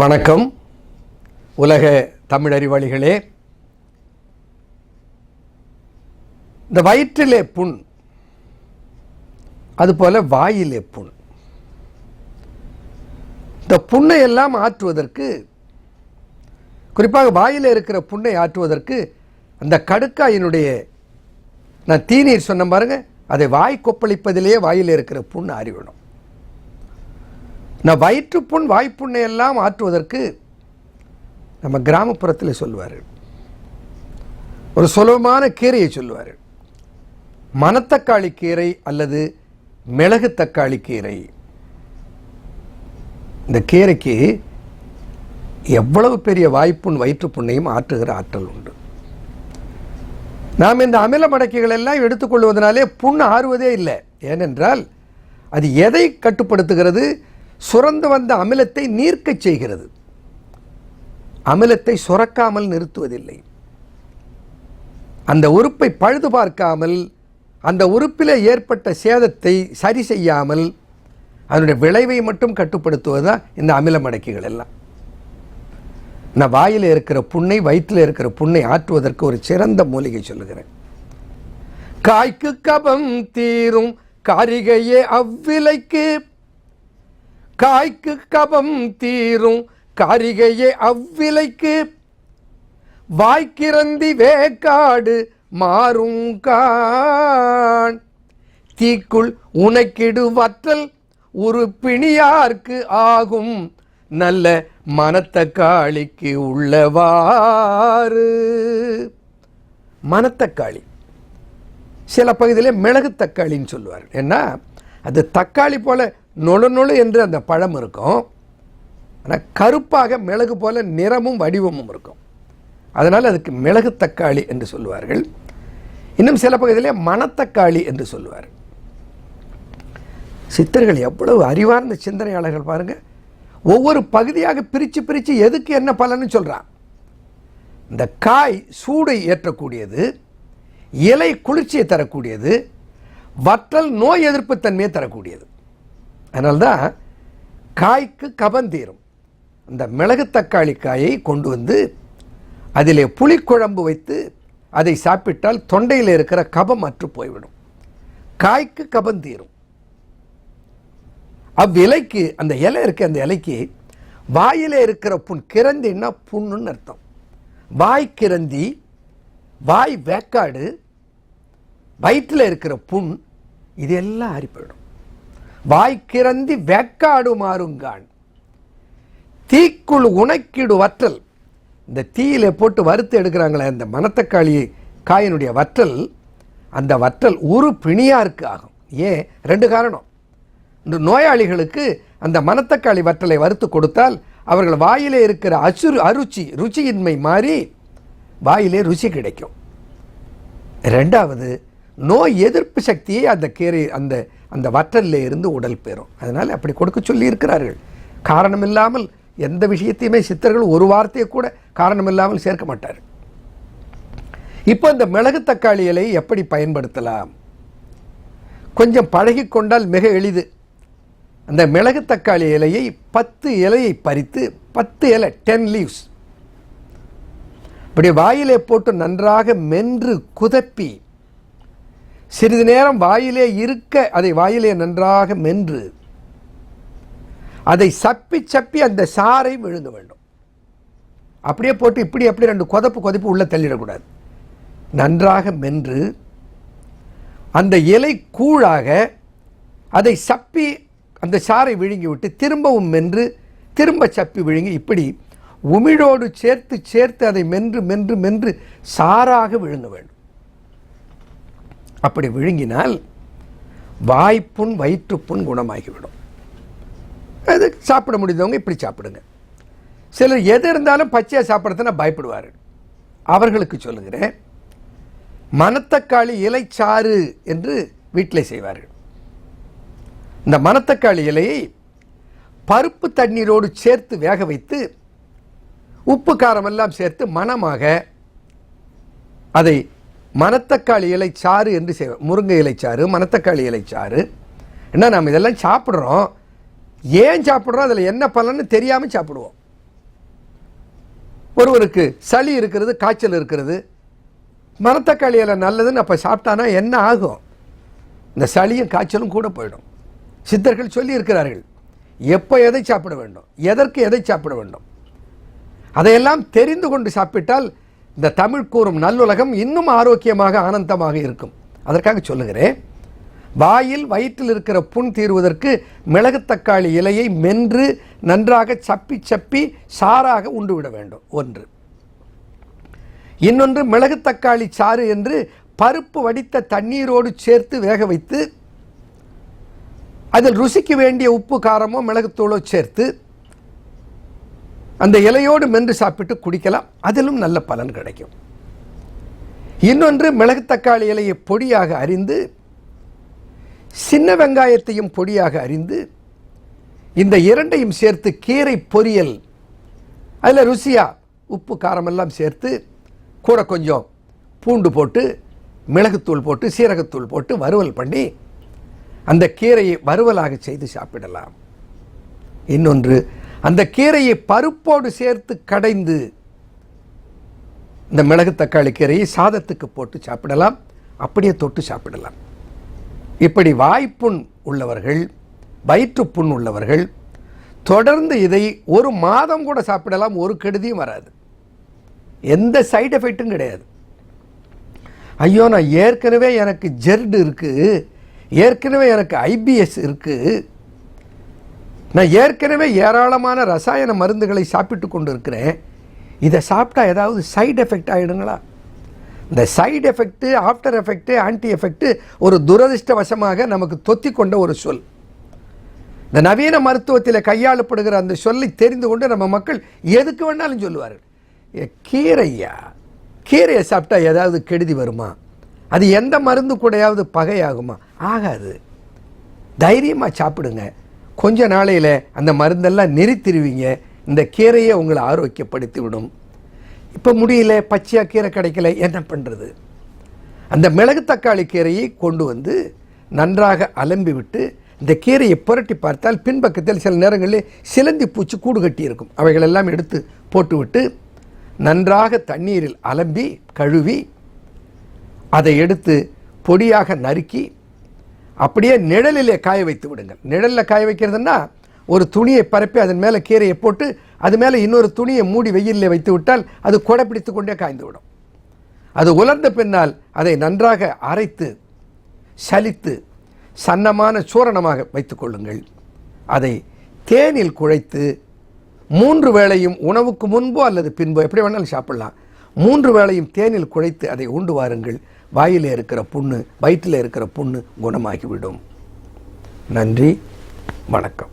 வணக்கம். உலக தமிழறிவாளிகளே இந்த வயிற்றிலே புண் அதுபோல வாயிலே புண். இந்த புண்ணை எல்லாம் ஆற்றுவதற்கு குறிப்பாக வாயில் இருக்கிற புண்ணை ஆற்றுவதற்கு அந்த கடுக்காயினுடைய நான் தீநீர் சொன்ன பாருங்க அதை வாய் கொப்பளிப்பதிலேயே வாயில் இருக்கிற புண் ஆறிவிடும். நான் வயிற்றுப்புண் வாய்ப்புண்ணை எல்லாம் ஆற்றுவதற்கு நம்ம கிராமப்புறத்தில் சொல்லுவார். ஒரு சுலபமான கீரையை சொல்லுவார். மணத்தக்காளி கீரை அல்லது மிளகு தக்காளி கீரை. இந்த கீரைக்கு எவ்வளவு பெரிய வாய்ப்புண் வயிற்றுப்புண்ணையும் ஆற்றுகிற ஆற்றல் உண்டு. நாம் இந்த அமில மடக்கைகள் எல்லாம் எடுத்துக்கொள்வதனாலே புண் ஆறுவதே இல்லை. ஏனென்றால் அது எதை கட்டுப்படுத்துகிறது? சுரந்து வந்த அமிலத்தை நீர்க்கச் செய்கிறது. அமிலத்தை சுரக்காமல் நிறுத்துவதில்லை. அந்த உறுப்பை பழுது பார்க்காமல் அந்த உறுப்பில் ஏற்பட்ட சேதத்தை சரி செய்யாமல் அதனுடைய விளைவை மட்டும் கட்டுப்படுத்துவது தான் இந்த அமில மடக்கிகள் எல்லாம். நான் வாயில் இருக்கிற புண்ணை வயிற்றில் இருக்கிற புண்ணை ஆற்றுவதற்கு ஒரு சிறந்த மூலிகை சொல்லுகிறேன். காய்க்கு கபம் தீரும் காரிகையே அவ்விலைக்கு காய்க்கு கபம் தீரும் காரிகையே அவ்விலைக்கு. வாய்க்கிறந்தி வேக்காடு மாறும் கான். தீக்குள் உனக்கிடு வற்றல் ஒரு பிணியார்க்கு ஆகும். நல்ல மனத்தக்காளிக்கு உள்ளவாறு. மனத்தக்காளி. சில பகுதியில் மிளகு தக்காளின்னு சொல்லுவார் என்ன? அது தக்காளி போல் நொழு நொழு என்று அந்த பழம் இருக்கும். ஆனால் கருப்பாக மிளகு போல் நிறமும் வடிவமும் இருக்கும். அதனால் அதுக்கு மிளகு தக்காளி என்று சொல்லுவார்கள். இன்னும் சில பகுதியிலே மணத்தக்காளி என்று சொல்லுவார். சித்தர்கள் எவ்வளவு அறிவார்ந்த சிந்தனையாளர்கள் பாருங்கள் ஒவ்வொரு பகுதியாக பிரித்து பிரித்து எதுக்கு என்ன பலன்னு சொல்கிறான் இந்த காய் சூடை ஏற்றக்கூடியது இலை குளிர்ச்சியை தரக்கூடியது வற்றல் நோய் எதிர்ப்பு தன்மையை தரக்கூடியது. அதனால்தான் காய்க்கு கபந்தீரும் அந்த மிளகு தக்காளி காயை கொண்டு வந்து அதிலே புளிக்குழம்பு வைத்து அதை சாப்பிட்டால் தொண்டையில் இருக்கிற கபம் அற்று போய்விடும். காய்க்கு கபந்தீரும் அவ்விலைக்கு அந்த இலை இருக்க அந்த இலைக்கு வாயிலே இருக்கிற புண் கிரந்தின்னா புண்ணுன்னு அர்த்தம். வாய் கிரந்தி வாய் வேக்காடு வயிற்றில் இருக்கிற புண் இது எல்லாம் ஆறி போயிடும். வாய் வேக்காடு மாறுங்கான் தீக்குள் உணக்கிடு வற்றல். இந்த தீயில போட்டு வறுத்து எடுக்கிறாங்களே அந்த மணத்தக்காளி காயினுடைய வற்றல் அந்த வற்றல் ஒரு பிணியாருக்கு ஆகும். ஏன்? ரெண்டு காரணம். இந்த நோயாளிகளுக்கு அந்த மணத்தக்காளி வற்றலை வறுத்து கொடுத்தால் அவர்கள் வாயிலே இருக்கிற அசுறு அருச்சி ருச்சியின்மை மாறி வாயிலே ருசி கிடைக்கும். ரெண்டாவது நோய் எதிர்ப்பு சக்தியை அந்த கீரை அந்த அந்த வற்றல்ல இருந்து உடல் பெறும். அதனால் அப்படி கொடுக்க சொல்லி இருக்கிறார்கள். காரணம் இல்லாமல் எந்த விஷயத்தையுமே சித்தர்கள் ஒரு வார்த்தையை கூட காரணம் இல்லாமல் சேர்க்க மாட்டார். இப்போ இந்த மிளகு தக்காளி இலையை எப்படி பயன்படுத்தலாம்? கொஞ்சம் பழகி கொண்டால் மிக எளிது. அந்த மிளகு தக்காளி இலையை பத்து இலையை பறித்து பத்து இலை டென் லீவ்ஸ் இப்படி வாயிலே போட்டு நன்றாக மென்று குதப்பி சிறிது நேரம் வாயிலே இருக்க அதை வாயிலே நன்றாக மென்று அதை சப்பி சப்பி அந்த சாரை விழுங்க வேண்டும். அப்படியே போட்டு இப்படி அப்படி ரெண்டு கொதப்பு கொதப்பு உள்ளே தள்ளிடக்கூடாது. நன்றாக மென்று அந்த இலை கூழாக அதை சப்பி அந்த சாரை விழுங்கி விட்டு திரும்பவும் மென்று திரும்ப சப்பி விழுங்கி இப்படி உமிழோடு சேர்த்து சேர்த்து அதை மென்று மென்று மென்று சாராக விழுங்க வேண்டும். அப்படி விழுங்கினால் வாய்ப்புண் வயிற்றுப்புண் குணமாகிவிடும். அது சாப்பிட முடிந்தவங்க இப்படி சாப்பிடுங்க. சிலர் எது இருந்தாலும் பச்சையாக சாப்பிட்றதுனா பயப்படுவார். அவர்களுக்கு சொல்லுகிறேன் மணத்தக்காளி இலைச்சாறு என்று வீட்டில் செய்வார்கள். இந்த மணத்தக்காளி இலையை பருப்பு தண்ணீரோடு சேர்த்து வேக வைத்து உப்பு காரமெல்லாம் சேர்த்து மணமாக அதை மணத்தக்காளி இலைச்சாறு என்று செய்வோம் முருங்கை இலைச்சாறு மணத்தக்காளி இலைச்சாறு என்ன நாம் இதெல்லாம் சாப்பிட்றோம். ஏன் சாப்பிட்றோம்? அதில் என்ன பலன்னு தெரியாமல் சாப்பிடுவோம். ஒருவருக்கு சளி இருக்கிறது காய்ச்சல் இருக்கிறது. மரத்தக்காளி இலை நல்லதுன்னு அப்போ சாப்பிட்டானா என்ன ஆகும்? இந்த சளியும் காய்ச்சலும் கூட போயிடும். சித்தர்கள் சொல்லி இருக்கிறார்கள் எப்போ எதை சாப்பிட வேண்டும்? எதற்கு எதை சாப்பிட வேண்டும்? அதையெல்லாம் தெரிந்து கொண்டு சாப்பிட்டால் இந்த தமிழ் கூறும் நல்லுலகம் இன்னும் ஆரோக்கியமாக ஆனந்தமாக இருக்கும். அதற்காக சொல்லுகிறேன் வாயில் வயிற்றில் இருக்கிற புண் தீர்வதற்கு மிளகு தக்காளி இலையை மென்று நன்றாக சப்பி சப்பி சாறாக உண்டு விட வேண்டும். ஒன்று. இன்னொன்று மிளகு தக்காளி சாறு என்று பருப்பு வடித்த தண்ணீரோடு சேர்த்து வேக வைத்து அதில் ருசிக்கு வேண்டிய உப்பு காரமோ மிளகுத்தூளோ சேர்த்து அந்த இலையோடு மென்று சாப்பிட்டு குடிக்கலாம். அதிலும் நல்ல பலன் கிடைக்கும். இன்னொன்று மிளகு தக்காளி இலையை பொடியாக அரிந்து சின்ன வெங்காயத்தையும் பொடியாக அரிந்து இந்த இரண்டையும் சேர்த்து கீரை பொரியல் அதில் ருசியாக உப்பு காரமெல்லாம் சேர்த்து கூட கொஞ்சம் பூண்டு போட்டு மிளகுத்தூள் போட்டு சீரகத்தூள் போட்டு வறுவல் பண்ணி அந்த கீரையை வறுவலாக செய்து சாப்பிடலாம். இன்னொன்று அந்த கீரையை பருப்போடு சேர்த்து கடைந்து இந்த மிளகு தக்காளி கீரையை சாதத்துக்கு போட்டு சாப்பிடலாம். அப்படியே தொட்டு சாப்பிடலாம். இப்படி வாய்ப்புண் உள்ளவர்கள் வயிற்றுப்புண் உள்ளவர்கள் தொடர்ந்து இதை ஒரு மாதம் கூட சாப்பிடலாம் ஒரு கெடுதியும் வராது. எந்த சைடு எஃபெக்ட்டும் கிடையாது. ஐயோ நான் ஏற்கனவே எனக்கு ஜெர்டு இருக்குது ஏற்கனவே எனக்கு ஐபிஎஸ் இருக்குது நான் ஏற்கனவே ஏராளமான ரசாயன மருந்துகளை சாப்பிட்டு கொண்டு இருக்கிறேன் இதை சாப்பிட்டா ஏதாவது சைடு எஃபெக்ட் ஆகிடுங்களா இந்த side effect after effect anti effect ஒரு துரதிர்ஷ்டவசமாக நமக்கு தொத்தி கொண்ட ஒரு சொல். இந்த நவீன மருத்துவத்தில் கையாளப்படுகிற அந்த சொல்லை தெரிந்து கொண்டு நம்ம மக்கள் எதுக்கு வேணாலும் சொல்லுவார்கள். கீரையா? கீரையை சாப்பிட்டா ஏதாவது கெடுதி வருமா? அது எந்த மருந்து கூடையாவது பகையாகுமா? ஆகாது. தைரியமாக சாப்பிடுங்க. கொஞ்ச நாளையில் அந்த மருந்தெல்லாம் நிறுத்திடுவீங்க இந்த கீரையை உங்களை ஆரோக்கியப்படுத்தி விடும் இப்போ முடியல பச்சையாக கீரை கிடைக்கல என்ன பண்ணுறது அந்த மிளகு தக்காளி கீரையை கொண்டு வந்து நன்றாக அலம்பி விட்டு இந்த கீரையை புரட்டி பார்த்தால் பின்பக்கத்தில் சில நேரங்களில் சிலந்தி பூச்சி கூடு கட்டி இருக்கும். அவைகளெல்லாம் எடுத்து போட்டுவிட்டு நன்றாக தண்ணீரில் அலம்பி கழுவி அதை எடுத்து பொடியாக நறுக்கி அப்படியே நிழலிலே காய வைத்து விடுங்கள். நிழலில் காய வைக்கிறதுன்னா ஒரு துணியை பரப்பி அதன் மேலே கீரையை போட்டு அது மேலே இன்னொரு துணியை மூடி வெயிலில் வைத்து விட்டால் அது கொடை பிடித்து கொண்டே காய்ந்து விடும். அது உலர்ந்த பின்னால் அதை நன்றாக அரைத்து சலித்து சன்னமான சூரணமாக வைத்துக்கொள்ளுங்கள் அதை தேனில் குழைத்து மூன்று வேளையும் உணவுக்கு முன்போ அல்லது பின்போ எப்படி வேணாலும் சாப்பிடலாம். மூன்று வேளையும் தேனில் குழைத்து அதை உண்டு வாருங்கள். வாயில் இருக்கிற புண்ணு வயிற்றில் இருக்கிற புண்ணு குணமாகிவிடும். நன்றி வணக்கம்.